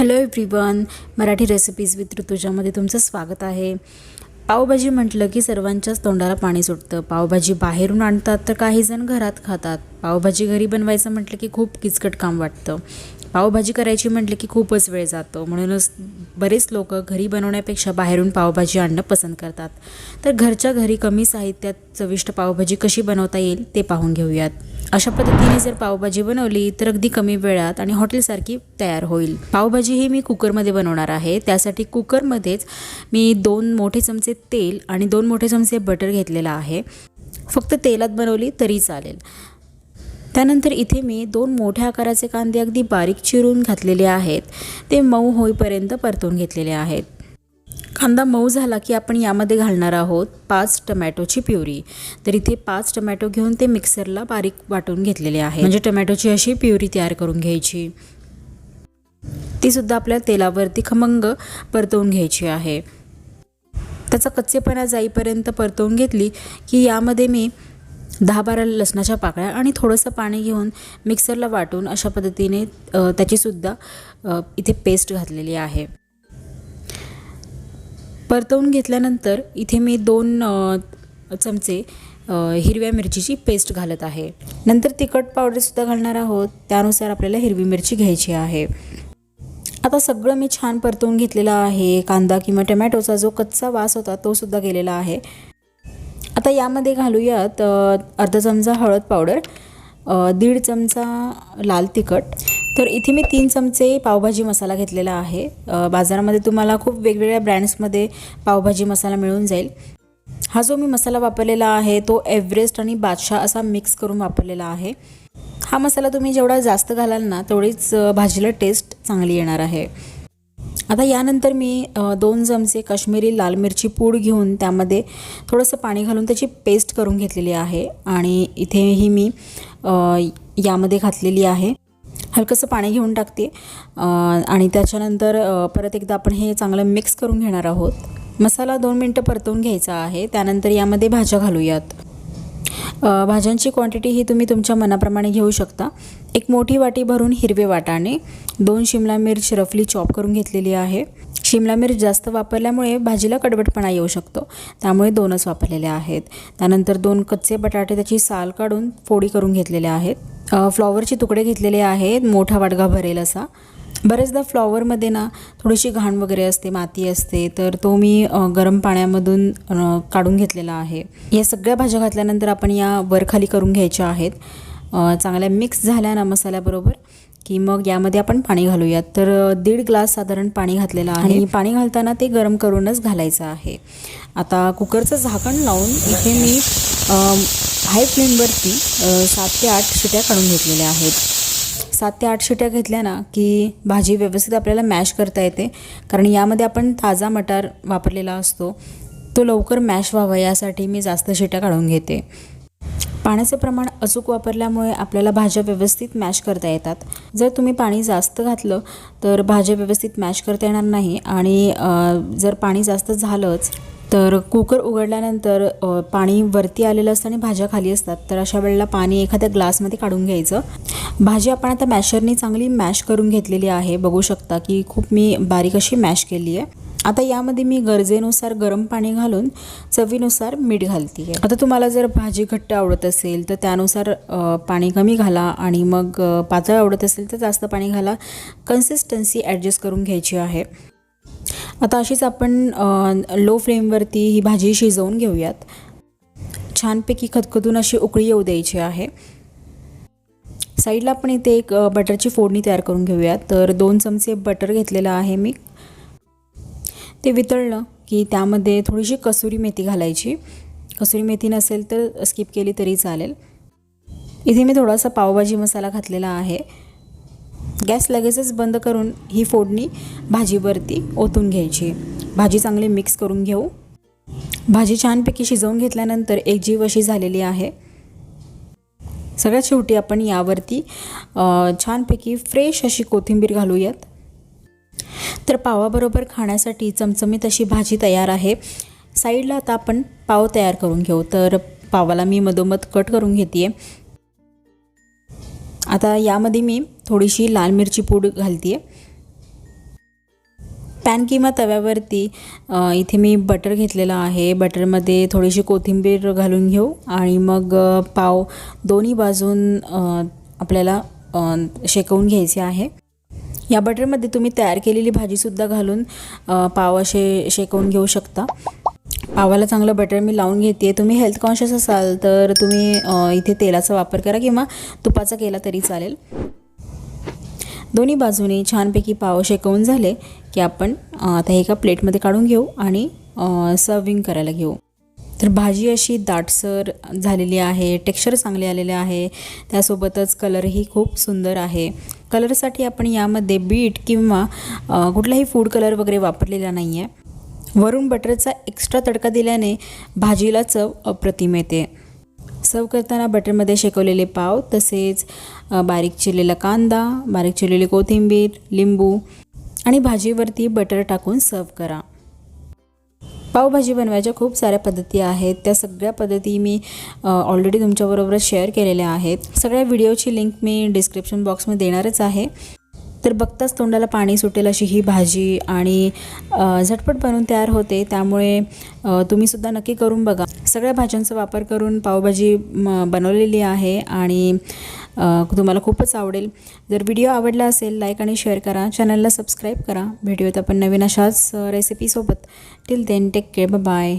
Hello everyone Marathi recipes with ऋतुजामध्ये तुमचं स्वागत आहे. पावभाजी म्हटलं की सर्वांच्याच तोंडाला पाणी सुटतं. पावभाजी बाहेरून आणतात तर काही जण घरात खातात. पावभाजी घरी बनवायचं म्हटलं की खूप किचकट काम वाटतं. पावभाजी करायची म्हटलं की खूपच वेळ जातो. म्हणूनच बरेच लोक घरी बनवण्यापेक्षा बाहेरून पावभाजी आणणं पसंत करतात. तर घरच्या घरी कमी साहित्यात चविष्ट पावभाजी कशी बनवता येईल ते पाहून घेऊयात. अशा पद्धतीने जर पावभाजी बनवली तर अगदी कमी वेळात आणि हॉटेलसारखी तयार होईल. पावभाजी ही मी कुकरमध्ये बनवणार आहे. त्यासाठी कुकरमध्येच मी दोन मोठे चमचे तेल आणि दोन मोठे चमचे बटर घेतलेला आहे. फक्त तेलात बनवली तरी चालेल. त्यानंतर इथे मी दोन मोठ्या आकाराचे कांदे अगदी बारीक चिरून घातलेले आहेत. ते मऊ होईपर्यंत परतून घेतलेले आहेत. कांदा मऊ झाला की आपण यामध्ये घालणार आहोत पाच टमॅटोची प्युरी. तर इथे पाच टमॅटो घेऊन ते मिक्सरला बारीक वाटून घेतलेले आहे म्हणजे टमॅटोची अशी प्युरी तयार करून घ्यायची. ती सुद्धा आपल्या तेलावरती खमंग परतवून घ्यायची आहे. त्याचा कच्चेपणा जाईपर्यंत परतवून घेतली की यामध्ये मी दहा बारा लसणाच्या पाकळ्या आणि थोडंसं पाणी घेऊन मिक्सरला वाटून अशा पद्धतीने त्याचीसुद्धा इथे पेस्ट घातलेली आहे. परतवून घेतल्यानंतर इथे मी दोन चमचे हिरव्या मिरचीची पेस्ट घालत आहे. नंतर तिखट पावडरसुद्धा घालणार आहोत. त्यानुसार आपल्याला हिरवी मिरची घ्यायची आहे. आता सगळं मी छान परतवून घेतलेलं आहे. कांदा किंवा टमॅटोचा जो कच्चा वास होता तो सुद्धा गेलेला आहे. आता यामध्ये घालूयात अर्धा चमचा हळद पावडर दीड चमचा लाल तिखट तर इथे मी तीन चमचे पावभाजी मसाला घेतलेला आहे. बाजारामध्ये तुम्हाला खूप वेगवेगळ्या ब्रँड्समध्ये पावभाजी मसाला मिळून जाईल. हा जो मी मसाला वापरलेला आहे तो एव्हरेस्ट आणि बादशाह असा मिक्स करून वापरलेला आहे. हा मसाला तुम्ही जेवढा जास्त घालाल ना तेवढीच भाजीला टेस्ट चांगली येणार आहे. आता यानंतर मी दोन चमचे काश्मीरी लाल मिरची पूड घेऊन त्यामध्ये थोडंसं पाणी घालून त्याची पेस्ट करून घेतलेली आहे. आणि इथेही मी यामध्ये घातलेली आहे. हलकंसं पाणी घेऊन टाकते. आणि त्याच्यानंतर परत एकदा आपण हे चांगलं मिक्स करून घेणार आहोत. मसाला दोन मिनटं परतवून घ्यायचा आहे. त्यानंतर यामध्ये भाज्या घालूयात. भाज्यांची क्वांटिटी ही तुम्ही तुमच्या मनाप्रमाणे घेऊ शकता. एक मोठी वाटी भरून हिरवे वाटाणे दोन शिमला मिर्च रफली चॉप करून घेतलेली आहे. शिमला मिर्च जास्त वापरल्यामुळे भाजीला कडवटपणा येऊ शकतो. त्यामुळे दोनच वापरलेले आहेत. त्यानंतर दोन कच्चे बटाटे त्याची साल काढून फोडी करून घेतलेले आहेत. फ्लॉवरचे तुकडे घेतलेले आहेत मोठा वाडगा भरेल असा. बरेचदा फ्लॉवरमध्ये ना थोडीशी घाण वगैरे असते माती असते तर तो मी गरम पाण्यामधून काढून घेतलेला आहे. या सगळ्या भाज्या घातल्यानंतर आपण या वरखाली करून घ्यायच्या आहेत. चांगल्या मिक्स झाल्या ना मसाल्याबरोबर की मग यामध्ये आपण पाणी घालूयात. तर दीड ग्लास साधारण पाणी घातलेलं आहे. आणि पाणी घालताना ते गरम करूनच घालायचं आहे. आता कुकरचं झाकण लावून इथे मी हाय फ्लेमवरती सात ते आठ शिट्या काढून घेतलेल्या आहेत. सात ते आठ शिट्या घेतल्या ना की भाजी व्यवस्थित आपल्याला मॅश करता येते. कारण यामध्ये आपण ताजा मटार वापरलेला असतो. तो लवकर मॅश व्हावा यासाठी मी जास्त शिट्या काढून घेते. पाण्याचं प्रमाण अचूक वापरल्यामुळे आपल्याला भाज्या व्यवस्थित मॅश करता येतात. जर तुम्ही पाणी जास्त घातलं तर भाज्या व्यवस्थित मॅश करता येणार नाही. आणि जर पाणी जास्त झालंच तर कुकर उघडल्यानंतर पाणी वरती आलेलं असतं आणि भाज्या खाली असतात. तर अशा वेळेला पाणी एखाद्या ग्लासमध्ये काढून घ्यायचं. भाजी आपण आता मॅशरनी चांगली मॅश करून घेतलेली आहे. बघू शकता की खूप मी बारीक अशी मॅश केली आहे. आता यामध्ये मी गरजेनुसार गरम पाणी घालून चवीनुसार मीठ घालते आहे आता तुम्हाला जर भाजी घट्ट आवडत असेल तर त्यानुसार पाणी कमी घाला आणि मग पातळ आवडत असेल तर जास्त पाणी घाला. कन्सिस्टन्सी ॲडजस्ट करून घ्यायची आहे. आता अशीच आपण लो फ्लेमवरती ही भाजी शिजवून घेऊयात. छानपैकी खतखतून अशी उकळी येऊ द्यायची आहे. साईडला आपण इथे एक बटरची फोडणी तयार करून घेऊयात. तर दोन चमचे बटर घेतलेलं आहे मी. ते वितळलं की त्यामध्ये थोडीशी कसुरी मेथी घालायची. कसुरी मेथी नसेल तर स्किप केली तरी चालेल. इथे मी थोडासा पावभाजी मसाला घातलेला आहे. गॅस लगेचच बंद करून ही फोडणी भाजीवरती ओतून घ्यायची. भाजी चांगली मिक्स करून घेऊ. भाजी छानपैकी शिजवून घेतल्यानंतर एक जीव अशी झालेली आहे. सगळ्यात शेवटी आपण यावरती छानपैकी फ्रेश अशी कोथिंबीर घालूयात. तर पावाबरोबर खाण्यासाठी चमचमीत अशी भाजी तयार आहे. साईडला आता आपण पाव तयार करून घेऊ. तर पावाला मी मधोमध कट करून घेते आता यामध्ये मी थोडीशी लाल मिरची पूड घालते पॅन किंवा तव्यावरती इथे मी बटर घेतलेलं आहे. बटरमध्ये थोडीशी कोथिंबीर घालून घेऊ आणि मग पाव दोन्ही बाजून आपल्याला शेकवून घ्यायचे आहे. या बटरमध्ये तुम्ही तयार केलेली भाजीसुद्धा घालून पाव असे शेकवून घेऊ शकता. पावाला चांगलं बटर मी लावून घेते तुम्ही हेल्थ कॉन्शियस असाल तर तुम्ही इथे तेलाचा वापर करा किंवा तुपाचा केला तरी चालेल. दोन्ही बाजूने छानपैकी पाव शेकवून झाले की आपण आता एका प्लेटमध्ये काढून घेऊ आणि सर्विंग करायला घेऊ. तर भाजी अशी दाटसर झालेली आहे टेक्स्चर चांगले आलेले आहे. त्यासोबतच कलरही खूप सुंदर आहे. कलरसाठी आपण यामध्ये बीट किंवा कुठलाही फूड कलर वगैरे वापरलेला नाही आहे वरून बटरचा एक्स्ट्रा तडका दिल्याने भाजीला चव अप्रतिम येते. सर्व करताना बटरमध्ये शेकवलेले पाव तसेच बारीक चिरलेला कांदा बारीक चिरलेली कोथिंबीर लिंबू आणि भाजीवरती बटर टाकून सर्व करा. पावभाजी बनवायच्या खूप साऱ्या पद्धती आहेत. त्या सगळ्या पद्धती मी ऑलरेडी तुमच्याबरोबर शेअर केलेल्या आहेत. सगळ्या व्हिडिओची लिंक मी डिस्क्रिप्शन बॉक्समध्ये देणारच आहे. तर बघताच तोंडाला पाणी सुटेल अशी ही भाजी आणि झटपट बनवून तयार होते. त्यामुळे तुम्हीसुद्धा नक्की करून बघा. सगळ्या भाज्यांचा वापर करून पावभाजी म, बनवलेली आहे आणि तुम्हाला खूपच आवडेल. जर व्हिडिओ आवडला असेल लाईक आणि शेअर करा. चॅनलला सबस्क्राईब करा. भेटूयात आपण नवीन अशाच रेसिपीसोबत till then take care. Bye.